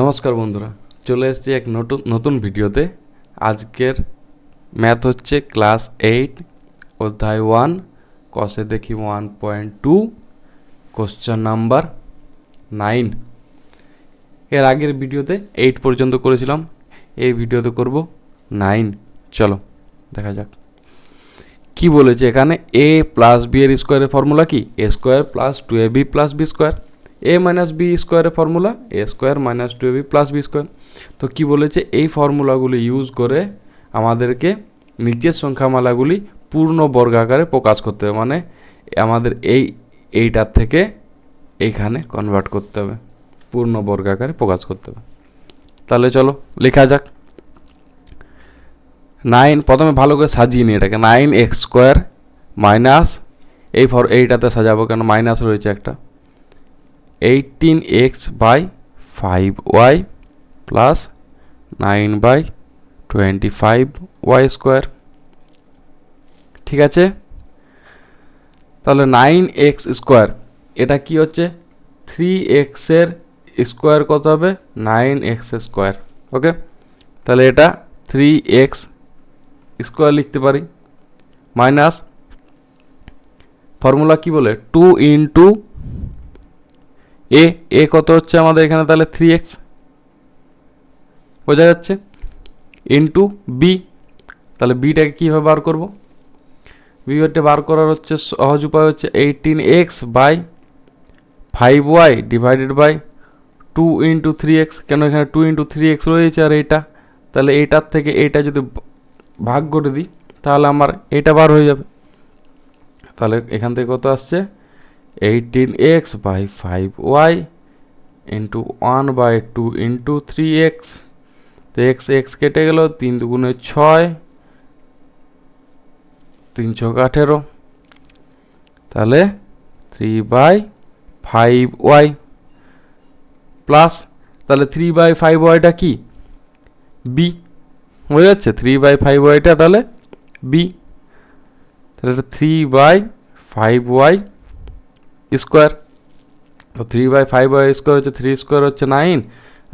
নমস্কার বন্ধুরা, চলে এসেছি এক নতুন নতুন ভিডিওতে। আজকের ম্যাথ হচ্ছে ক্লাস এইট অধ্যায় ওয়ান কষে দেখি one point two question number nine এর আগের ভিডিওতে এইট পর্যন্ত করেছিলাম, এই ভিডিওতে করব নাইন চলো, দেখা যাক। কি বলেছে এখানে? এ প্লাস বি এর স্কোয়ারের ফর্মুলা কি? A square plus two A B plus B square A minus B স্কোয়ারের formula A square minus two A B plus B square তো কী বলেছে? এই ফর্মুলাগুলি ইউজ করে আমাদেরকে নিচের সংখ্যামালাগুলি পূর্ণ বর্গাকারে প্রকাশ করতে হবে। মানে আমাদের এই, এইটার থেকে এইখানে কনভার্ট করতে হবে। পূর্ণ বর্গাকারে প্রকাশ করতে হবে। তাহলে চলো, লেখা যাক। নাইন প্রথমে ভালো করে সাজিয়ে নিই এটাকে। নাইন এক্স স্কোয়ার মাইনাস এই ফর এইটাতে সাজাবো কেন? মাইনাস রয়েছে একটা। Eighteen X by five Y plus nine by twenty five Y square ঠিক আছে? তাহলে নাইন এক্স স্কোয়ার এটা কি হচ্ছে? থ্রি এক্সের স্কোয়ার কত হবে? নাইন এক্স স্কোয়ার ওকে তাহলে এটা থ্রি এক্স স্কোয়ার লিখতে পারি। মাইনাস ফর্মুলা কি বলে? টু ইন্টু এ এ কত হচ্ছে আমাদের এখানে তাহলে? থ্রি এক্স বোঝা যাচ্ছে? ইন্টু বি তাহলে বিটাকে কীভাবে বার করব? বিটা বার করার হচ্ছে, সহজ উপায় হচ্ছে eighteen X by five Y divided by two into three X কেন এখানে টু ইন্টু থ্রি এক্স রয়েছে আর এইটা তাহলে এইটার থেকে এইটা যদি ভাগ করে দিই, তাহলে আমার এটা বার হয়ে যাবে। তাহলে এখান থেকে কত আসছে? Eighteen X by five Y into one by two into three X তো এক্স এক্স কেটে গেল তিন দুগুণে ছয়, তিন ছক আঠেরো। তাহলে three by five Y plus তাহলে থ্রি বাই ফাইভ ওয়াইটা কি? বি বোঝা যাচ্ছে থ্রি বাই ফাইভ ওয়াইটা তাহলে বি তাহলে three by five Y square. তো three by five Y square হচ্ছে থ্রি স্কোয়ার হচ্ছে নাইন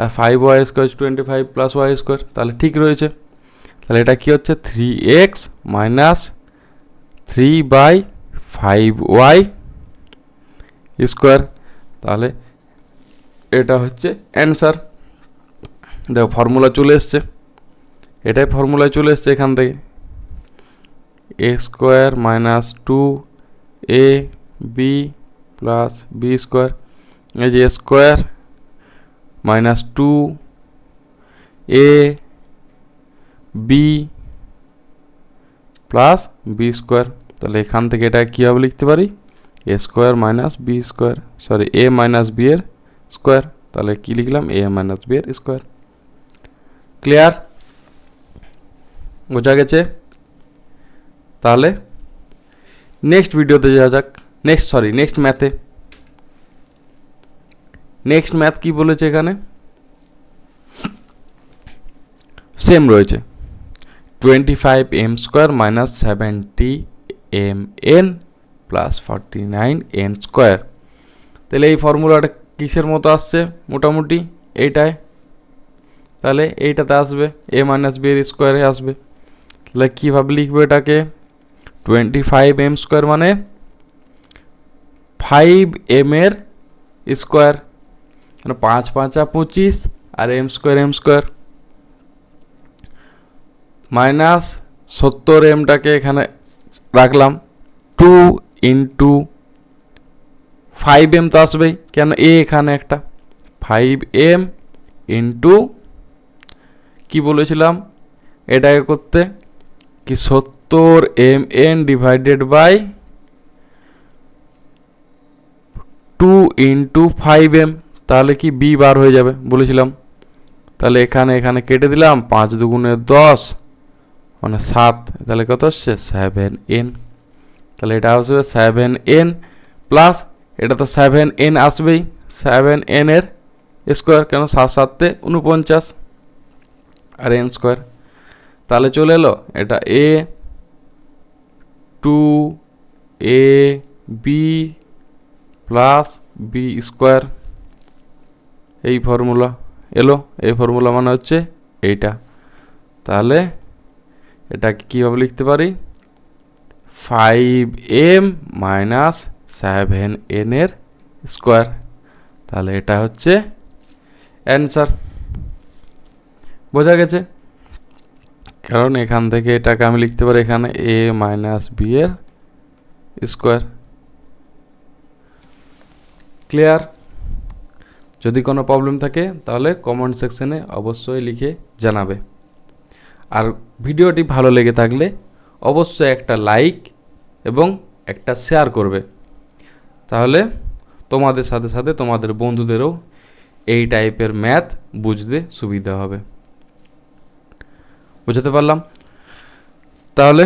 আর ফাইভ ওয়াই স্কোয়ার হচ্ছে twenty five plus Y square তাহলে ঠিক রয়েছে। তাহলে এটা কী হচ্ছে? Three X minus three by five Y square তাহলে এটা হচ্ছে অ্যান্সার দেখো ফর্মুলা চলে এসছে। এটাই ফর্মুলায় চলে এসছে এখান থেকে। A square minus two A B plus B square এই যে square minus two A B plus B square তাহলে এখান থেকে এটা কীভাবে লিখতে পারি? A square minus B square sorry A minus B এর স্কোয়ার তাহলে কী লিখলাম? এ মাইনাস বি এর স্কোয়ার ক্লিয়ার বোঝা গেছে? তাহলে নেক্সট ভিডিওতে যাওয়া যাক। নেক্সট সরি নেক্সট ম্যাথে নেক্সট ম্যাথ কি বলেছে এখানে? সেম রয়েছে। Twenty five M square minus seventy M N plus forty nine N square তাহলে এই ফর্মুলাটা কিসের মতো আসছে মোটামুটি? এইটায়। তাহলে এইটাতে আসবে এ মাইনাস বি এর স্কোয়ারে আসবে। তাহলে কীভাবে লিখবে এটাকে? টোয়েন্টি ফাইভ এম স্কোয়ার মানে ফাইভ এম এর স্কোয়ার মানে পাঁচ পাঁচা পঁচিশ আর M square M square minus সত্তর এমটাকে এখানে রাখলাম। টু ইন্টু ফাইভ এম তো আসবেই, কেন এ এখানে একটা? ফাইভ এম ইন্টু কী বলেছিলাম? এটাকে করতে কি সত্তর M N divided by two into five M তাহলে কি বি বার হয়ে যাবে? বলেছিলাম। তাহলে এখানে এখানে কেটে দিলাম, পাঁচ দুগুণে দশ মানে সাত, তাহলে কত আসছে? সেভেন এন তাহলে এটা আসবে সেভেন এন প্লাস এটা তো সেভেন এন আসবেই। সেভেন এন এর স্কোয়ার কেন? সাত সাততে উনপঞ্চাশ আর এন স্কোয়ার তাহলে চলে এলো, এটা A two A B plus B square এই ফর্মুলা এলো, এই ফর্মুলা মানে হচ্ছে এইটা। তাহলে এটাকে কীভাবে লিখতে পারি? Five M minus seven N এর স্কোয়ার তাহলে এটা হচ্ছে অ্যান্সার বোঝা গেছে? কারণ এখান থেকে এটাকে আমি লিখতে পারি এখানে এ মাইনাস বি এর স্কোয়ার ক্লিয়ার যদি কোনো প্রবলেম থাকে, তাহলে কমেন্ট সেকশনে অবশ্যই লিখে জানাবে। আর ভিডিওটি ভালো লেগে থাকলে অবশ্যই একটা লাইক এবং একটা শেয়ার করবে। তাহলে তোমাদের সাথে সাথে তোমাদের বন্ধুদেরও এই টাইপের ম্যাথ বুঝতে সুবিধা হবে। বুঝতে পারলাম? তাহলে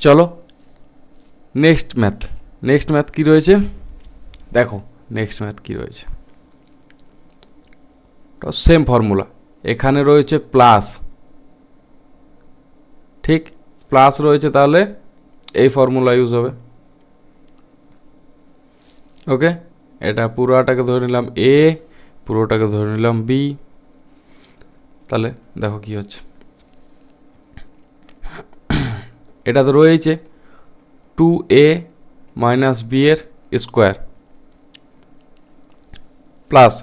চলো নেক্সট ম্যাথ নেক্সট ম্যাথ কী রয়েছে? দেখো নেক্সট ম্যাথ কী রয়েছে? সেম ফর্মুলা এখানে রয়েছে প্লাস ঠিক প্লাস রয়েছে তাহলে এই ফর্মুলা ইউজ হবে। ওকে এটা পুরোটাকে ধরে নিলাম এ পুরোটাকে ধরে নিলাম বি তাহলে দেখো কি হচ্ছে। এটা তো রয়েছে টু এ মাইনাস বি এর স্কোয়ার প্লাস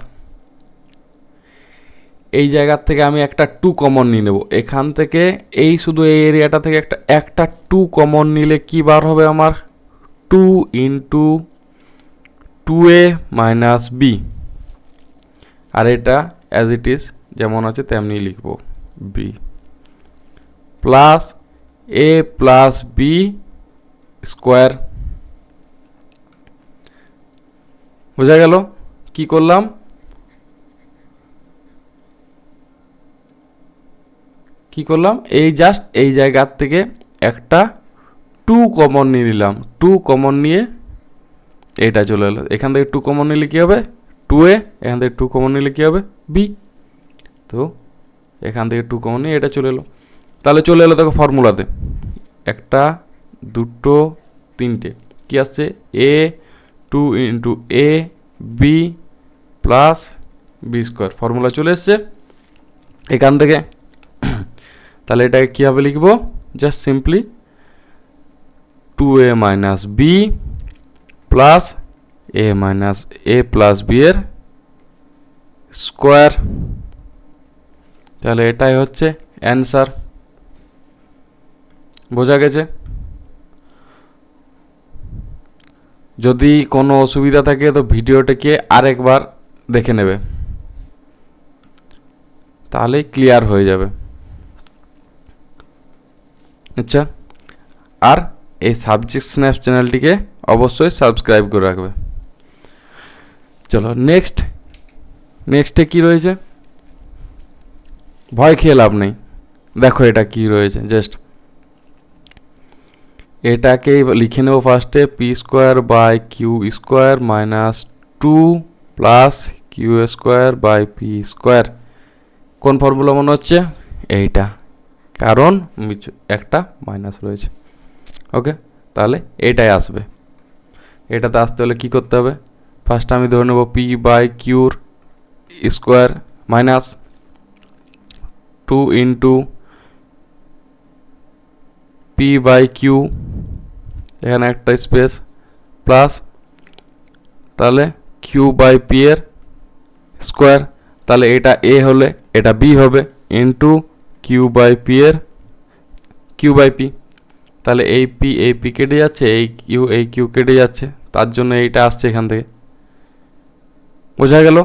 এই জায়গার থেকে আমি একটা টু কমন নিয়ে নেব। এখান থেকে এই শুধু এই এরিয়াটা থেকে একটা একটা টু কমন নিলে কি বার হবে আমার? Two into two A minus B আর এটা অ্যাজ ইট ইজ যেমন আছে তেমনি লিখব B plus A plus B square বোঝা গেল? কি করলাম? কি করলাম? এই জাস্ট এই জায়গার থেকে একটা টু কমন নিয়ে নিলাম। টু কমন নিয়ে এটা চলে এলো। এখান থেকে টু কমন নিলে কী হবে? টু এ এখান থেকে টু কমন নিলে কী হবে? বি তো এখান থেকে টু কমন নিয়ে এটা চলে এলো। তাহলে চলে এলো দেখো ফর্মুলাতে একটা, দুটো, তিনটে। কি আসছে? A two into A B plus B square formula চলে এসছে। এখান থেকে তাহলে এটাকে কীভাবে লিখব? Just simply two A minus B plus A minus A plus B এর স্কোয়ার তাহলে এটাই হচ্ছে অ্যান্সার বোঝা গেছে? যদি কোনো অসুবিধা থাকে তো ভিডিওটাকে আরেকবার দেখে নেবে। তাহলেই ক্লিয়ার হয়ে যাবে। আচ্ছা আর এই সাবজেক্ট স্ন্যাপ চ্যানেলটিকে অবশ্যই সাবস্ক্রাইব করে রাখবে। চলো নেক্সট নেক্সটে কি রয়েছে? ভয় খেয়ে লাভ নেই। দেখো এটা কি রয়েছে জাস্ট এটাকে লিখে নেব ফার্স্টে P square by Q square minus two plus Q square by P square. কোন ফর্মুলা মনে হচ্ছে? এইটা। কারণ একটা মাইনাস রয়েছে। ওকে? তাহলে এটাই আসবে। এটাতে আসতে হলে কী করতে হবে? ফার্স্ট আমি ধরে নেব P by কিউর square minus two into P by Q. এখানে একটা স্পেস প্লাস। তাহলে কিউ বাই পি এর স্কোয়ার, তাহলে এটা এ হলে এটা বি হবে ইন্টু কিউ বাই পি এর কিউ বাই পি তাহলে এই পি এই পি কেটে যাচ্ছে, এই কিউ এই কিউ কেটে যাচ্ছে, তার জন্য এইটা আসছে এখান থেকে। বোঝা গেল?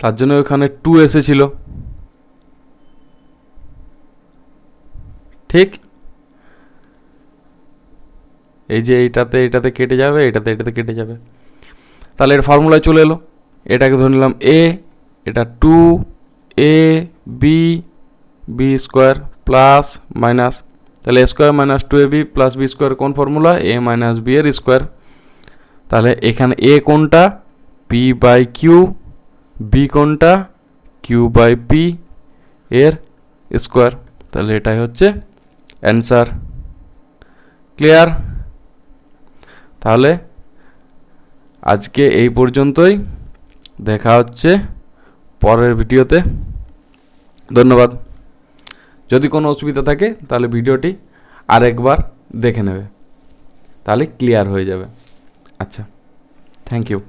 তার জন্য ওখানে টু এসেছিল। ঠিক? এই যে এইটাতে এটাতে কেটে যাবে এটাতে এটাতে কেটে যাবে। তাহলে এর ফর্মুলায় চলে এলো। এটাকে ধরে নিলাম এ এটা two A B B square plus minus তাহলে A square minus two A B plus B square কোন ফর্মুলা এ মাইনাস বি এর স্কোয়ার তাহলে এখানে এ কোনটা? পি বাই কিউ বি কোনটা? কিউ বাই পি এর স্কোয়ার তাহলে এটাই হচ্ছে অ্যান্সার ক্লিয়ার তাহলে আজকে এই পর্যন্তই। দেখা হচ্ছে পরের ভিডিওতে। ধন্যবাদ। যদি কোনো অসুবিধা থাকে, তাহলে ভিডিওটি আরেকবার দেখে নেবে। তাহলে ক্লিয়ার হয়ে যাবে। আচ্ছা থ্যাংক ইউ।